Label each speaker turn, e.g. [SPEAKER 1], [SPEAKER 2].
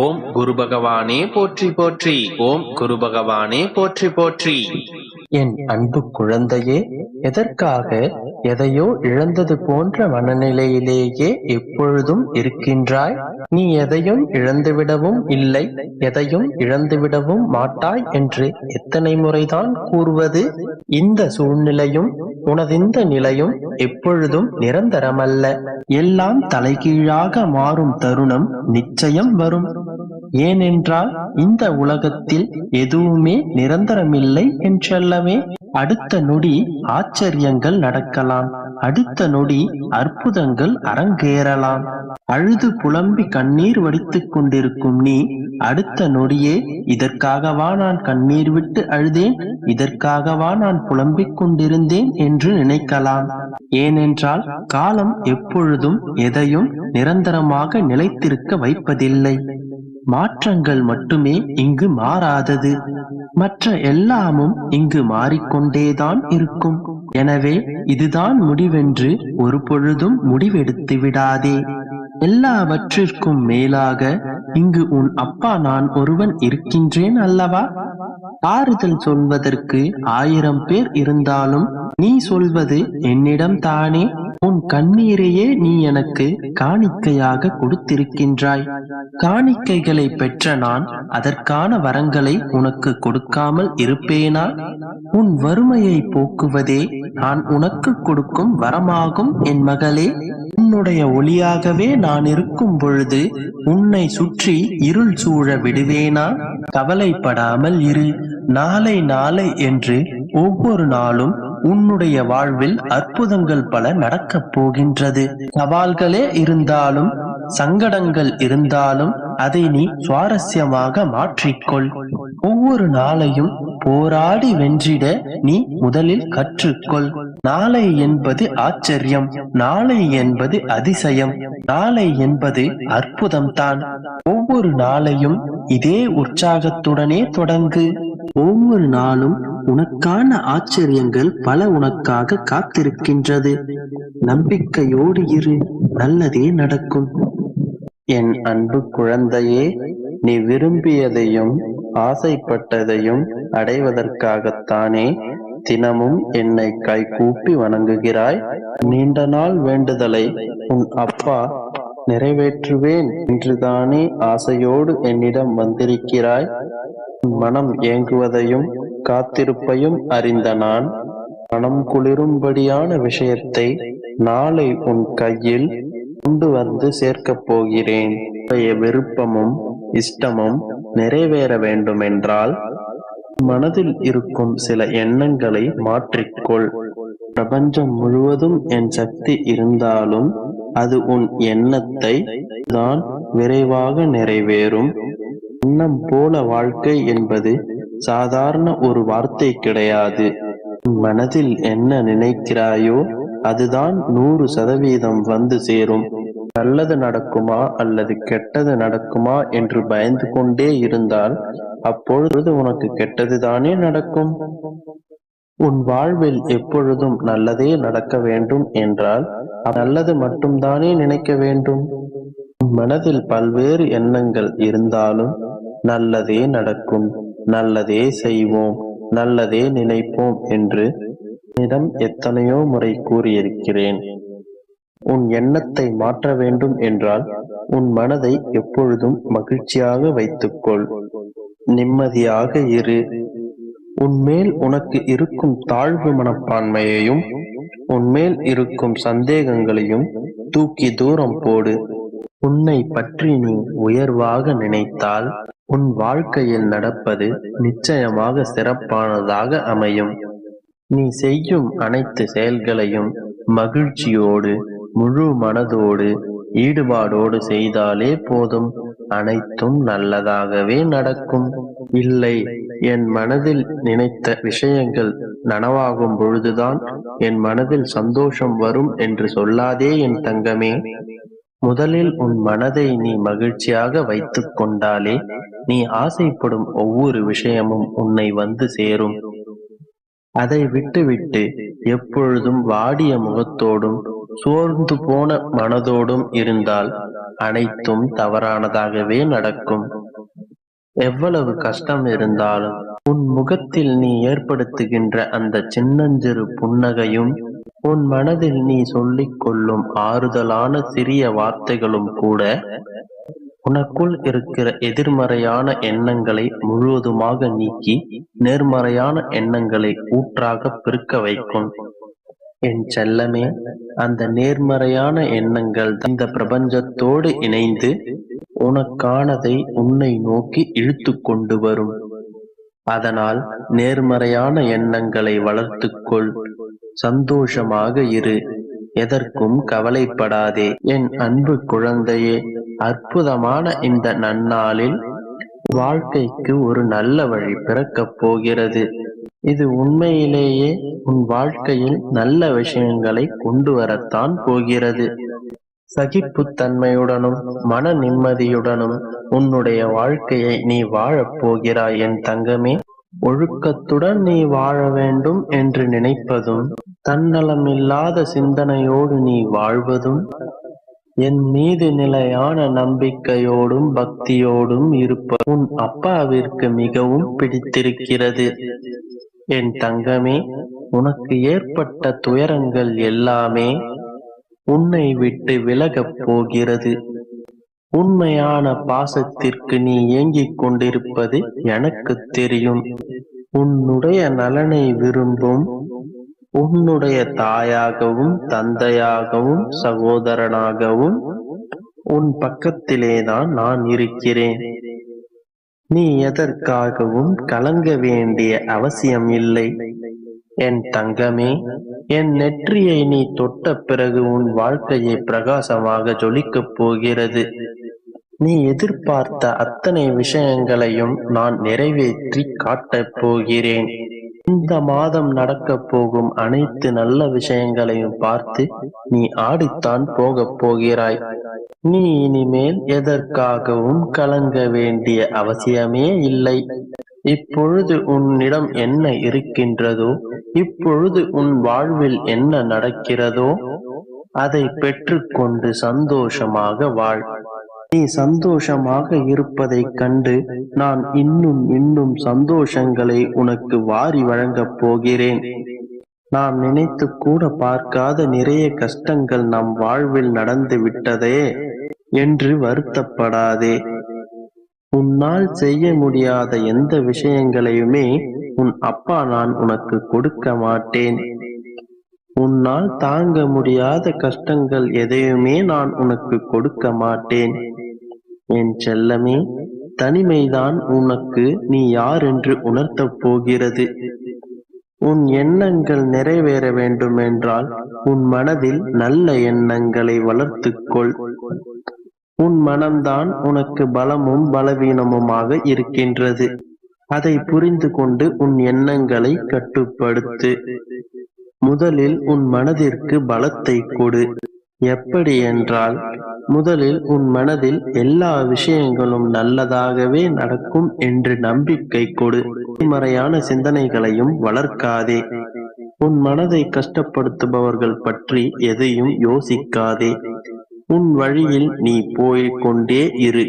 [SPEAKER 1] ஓம் குரு பகவானே போற்றி போற்றி. ஓம் குரு பகவானே போற்றி போற்றி.
[SPEAKER 2] என் அன்பு குழந்தையே எதற்காக எதையோ இழந்தது போன்ற மனநிலையிலேயே எப்பொழுதும் இருக்கின்றாய்? நீ எதையும் இழந்துவிடவும் இல்லை எதையும் இழந்துவிடவும் மாட்டாய் என்று எத்தனை முறைதான் கூறுவது? இந்த சூழ்நிலையும் உனதிந்த நிலையும் எப்பொழுதும் நிரந்தரமல்ல. எல்லாம் தலைகீழாக மாறும் தருணம் நிச்சயம் வரும். ஏனென்றால் இந்த உலகத்தில் எதுவுமே நிரந்தரமில்லை என்றல்லவே. அடுத்த நொடி ஆச்சரியங்கள் நடக்கலாம். அடுத்த நொடி அற்புதங்கள் அரங்கேறலாம். அழுது புலம்பி கண்ணீர் வடித்துக் கொண்டிருக்கும் நீ அடுத்த நொடியே இதற்காகவா நான் கண்ணீர் விட்டு அழுதேன்? இதற்காகவா நான் புலம்பிக் கொண்டிருந்தேன் என்று நினைக்கலாம். ஏனென்றால் காலம் எப்பொழுதும் எதையும் நிரந்தரமாக நிலைத்திருக்க வைப்பதில்லை. மாற்றங்கள் மட்டுமே இங்கு மாறாதது. மற்ற எல்லாமும் இங்கு மாறிக்கொண்டேதான் இருக்கும். எனவே இதுதான் முடிவென்று ஒரு பொழுதும் முடிவெடுத்து விடாதே. எல்லாவற்றிற்கும் மேலாக இங்கு உன் அப்பா நான் ஒருவன் இருக்கின்றேன் அல்லவா? ஆறுதல் சொல்வதற்கு ஆயிரம் பேர் இருந்தாலும் நீ சொல்வது என்னிடம் தானே? உன் கண்ணீரையே நீ எனக்கு காணிக்கையாக கொடுத்திருக்கின்றாய். காணிக்கைகளை பெற்ற நான் அதற்கான வரங்களை உனக்கு கொடுக்காமல் இருப்பேனா? உன் வறுமையை போக்குவதே நான் உனக்கு கொடுக்கும் வரமாகும் என் மகளே. உன்னுடைய ஒளியாகவே நான் இருக்கும் பொழுது உன்னை சுற்றி இருள் சூழ விடுவேனா? கவலைப்படாமல் இரு. நாளை நாளை என்று ஒவ்வொரு நாளும் உன்னுடைய வாழ்வில் அற்புதங்கள் பல நடக்கப் போகின்றது. சவால்களே இருந்தாலும் சங்கடங்கள் இருந்தாலும் அதை நீ சுவாரஸ்யமாக மாற்றிக்கொள். ஒவ்வொரு நாளையும் போராடி வென்றிட நீ முதலில் கற்றுக்கொள். நாளை என்பது ஆச்சரியம் நாளை என்பது அதிசயம் நாளை என்பது அற்புதம் தான் ஒவ்வொரு நாளையும் இதே உற்சாகத்துடனே தொடங்கு. ஒவ்வொரு நாளும் உனக்கான ஆச்சரியங்கள் பல உனக்காக காத்திருக்கின்றது. நம்பிக்கையோடு இரு நல்லதே நடக்கும். என் அன்பு குழந்தையே நீ விரும்பியதையும் ஆசைப்பட்டதையும் அடைவதற்காகத்தானே தினமும் என்னை கை கூப்பி வணங்குகிறாய். நீண்ட நாள் வேண்டுதலை உன் அப்பா நிறைவேற்றுவேன் என்றுதானே ஆசையோடு என்னிடம் வந்திருக்கிறாய். உன் மனம் ஏங்குவதையும் காத்திருப்பையும் அறிந்த நான் மனம் குளிரும்படியான விஷயத்தை நாளை உன் கையில் கொண்டு வந்து சேர்க்கப் போகிறேன். விருப்பமும் இஷ்டமும் நிறைவேற வேண்டுமென்றால் மனதில் இருக்கும் சில எண்ணங்களை மாற்றிக்கொள். பிரபஞ்சம் முழுவதும் என் சக்தி இருந்தாலும் அது உன் எண்ணத்தை தான் விரைவாக நிறைவேறும். எண்ணம் போல வாழ்க்கை என்பது சாதாரண ஒரு வார்த்தை கிடையாது. மனதில் என்ன நினைக்கிறாயோ அதுதான் நூறு சதவீதம் வந்து சேரும். நல்லது நடக்குமா அல்லது கெட்டது நடக்குமா என்று பயந்து கொண்டே இருந்தால் அப்பொழுது உனக்கு கெட்டதுதானே நடக்கும்? உன் வாழ்வில் எப்பொழுதும் நல்லதே நடக்க வேண்டும் என்றால் நல்லது மட்டும்தானே நினைக்க வேண்டும்? மனதில் பல்வேறு எண்ணங்கள் இருந்தாலும் நல்லதே நடக்கும். நல்லதே செய்வோம் நல்லதே நினைப்போம் என்று என்னிடம் எத்தனையோ முறை கூறியிருக்கிறேன். உன் எண்ணத்தை மாற்ற வேண்டும் என்றால் உன் மனதை எப்பொழுதும் மகிழ்ச்சியாக வைத்துக்கொள். நிம்மதியாக இரு. உன்மேல் உனக்கு இருக்கும் தாழ்வு மனப்பான்மையையும் உன்மேல் இருக்கும் சந்தேகங்களையும் தூக்கி தூரம் போடு. உன்னை பற்றி நீ உயர்வாக நினைத்தால் உன் வாழ்க்கையில் நடப்பது நிச்சயமாக சிறப்பானதாக அமையும். நீ செய்யும் அனைத்து செயல்களையும் மகிழ்ச்சியோடு முழு மனதோடு ஈடுபாடோடு செய்தாலே போதும். அனைத்தும் நல்லதாகவே நடக்கும். இல்லை என் மனதில் நினைத்த விஷயங்கள் நனவாகும் பொழுதுதான் என் மனதில் சந்தோஷம் வரும் என்று சொல்லாதே என் தங்கமே. முதலில் உன் மனதை நீ மகிழ்ச்சியாக வைத்துக் கொண்டாலே நீ ஆசைப்படும் ஒவ்வொரு விஷயமும் உன்னை வந்து சேரும். அதை விட்டுவிட்டு எப்பொழுதும் வாடிய முகத்தோடும் சோர்ந்து போன மனதோடும் இருந்தால் அனைத்தும் தவறானதாகவே நடக்கும். எவ்வளவு கஷ்டம் இருந்தாலும் உன் முகத்தில் நீ ஏற்படுத்துகின்ற அந்த சின்னஞ்சிறு புன்னகையும் உன் மனதில் நீ சொல்லிக் கொள்ளும் ஆறுதலான சிறிய வார்த்தைகளும் கூட உனக்குள் இருக்கிற எதிர்மறையான எண்ணங்களை முழுவதுமாக நீக்கி நேர்மறையான எண்ணங்களை ஊற்றாக பெருக்க வைக்கும். என் செல்லமே அந்த நேர்மறையான எண்ணங்கள் இந்த பிரபஞ்சத்தோடு இணைந்து உனக்கானதை உன்னை நோக்கி இழுத்து கொண்டு வரும். அதனால் நேர்மறையான எண்ணங்களை வளர்த்துக்கொள். சந்தோஷமாக இரு. எதற்கும் கவலைப்படாதே. என் அன்பு குழந்தையே அற்புதமான இந்த நன்னாளில் வாழ்க்கைக்கு ஒரு நல்ல வழி பிறக்கப் போகிறது. இது உண்மையிலேயே உன் வாழ்க்கையில் நல்ல விஷயங்களை கொண்டு வரத்தான் போகிறது. சகிப்புத்தன்மையுடனும் மன நிம்மதியுடனும் உன்னுடைய வாழ்க்கையை நீ வாழப் போகிறாய் என் தங்கமே. ஒழுக்கத்துடன் நீ வாழ வேண்டும் என்று நினைப்பதும் தன்னலமில்லாத சிந்தனையோடு நீ வாழ்வதும் என் மீது நிலையான நம்பிக்கையோடும் பக்தியோடும் இருப்ப உன் அப்பாவிற்கு மிகவும் பிடித்திருக்கிறது. என் தங்கமே உனக்கு ஏற்பட்ட துயரங்கள் எல்லாமே உன்னை விட்டு விலகப் போகிறது. உண்மையான பாசத்திற்கு நீ ஏங்கிக் கொண்டிருப்பது எனக்கு தெரியும். உன்னுடைய நலனை விரும்பும் உன்னுடைய தாயாகவும் தந்தையாகவும் சகோதரனாகவும் உன் பக்கத்திலேதான் நான் இருக்கிறேன். நீ எதற்காகவும் கலங்க வேண்டிய அவசியம் இல்லை. என் தங்கமே என் நெற்றியை நீ தொட்ட பிறகு உன் வாழ்க்கையை பிரகாசமாக ஜொலிக்கப் போகிறது. நீ எதிர்பார்த்த அத்தனை விஷயங்களையும் நான் நிறைவேற்றி காட்டப் போகிறேன். இந்த மாதம் நடக்கப் போகும் அனைத்து நல்ல விஷயங்களையும் பார்த்து நீ ஆடித்தான் போகப் போகிறாய். நீ இனிமேல் எதற்காகவும் கலங்க வேண்டிய அவசியமே இல்லை. இப்பொழுது உன்னிடம் என்ன இருக்கின்றதோ இப்பொழுது உன் வாழ்வில் என்ன நடக்கிறதோ அதை பெற்றுக்கொண்டு சந்தோஷமாக வாழ். நீ சந்தோஷமாக இருப்பதைக் கண்டு நான் இன்னும் இன்னும் சந்தோஷங்களை உனக்கு வாரி வழங்கப் போகிறேன். நாம் நினைத்து கூட பார்க்காத நிறைய கஷ்டங்கள் நம் வாழ்வில் நடந்து விட்டதே என்று வருத்தப்படாதே. உன்னால் செய்ய முடியாத எந்த விஷயங்களையுமே உன் அப்பா நான் உனக்கு கொடுக்க மாட்டேன். உன்னால் தாங்க முடியாத கஷ்டங்கள் எதையுமே நான் உனக்கு கொடுக்க மாட்டேன். என் செல்லமே தனிமைதான் உனக்கு நீ யார் என்று உணர்த்தப் போகிறது. உன் எண்ணங்கள் நிறைவேற வேண்டுமென்றால் உன் மனதில் நல்ல எண்ணங்களை வளர்த்துக்கொள். உன் மனம்தான் உனக்கு பலமும் பலவீனமுமாக இருக்கின்றது. அதை புரிந்து கொண்டு உன் எண்ணங்களை கட்டுப்படுத்து. முதலில் உன் மனதிற்கு பலத்தை கொடு. எப்படி என்றால் முதலில் உன் மனதில் எல்லா விஷயங்களும் நல்லதாகவே நடக்கும் என்று நம்பிக்கை கொடு. மறையான சிந்தனைகளையும் வளர்க்காதே. உன் மனதை கஷ்டப்படுத்துபவர்கள் பற்றி எதையும் யோசிக்காதே. உன் வழியில் நீ போய்க் கொண்டே இரு.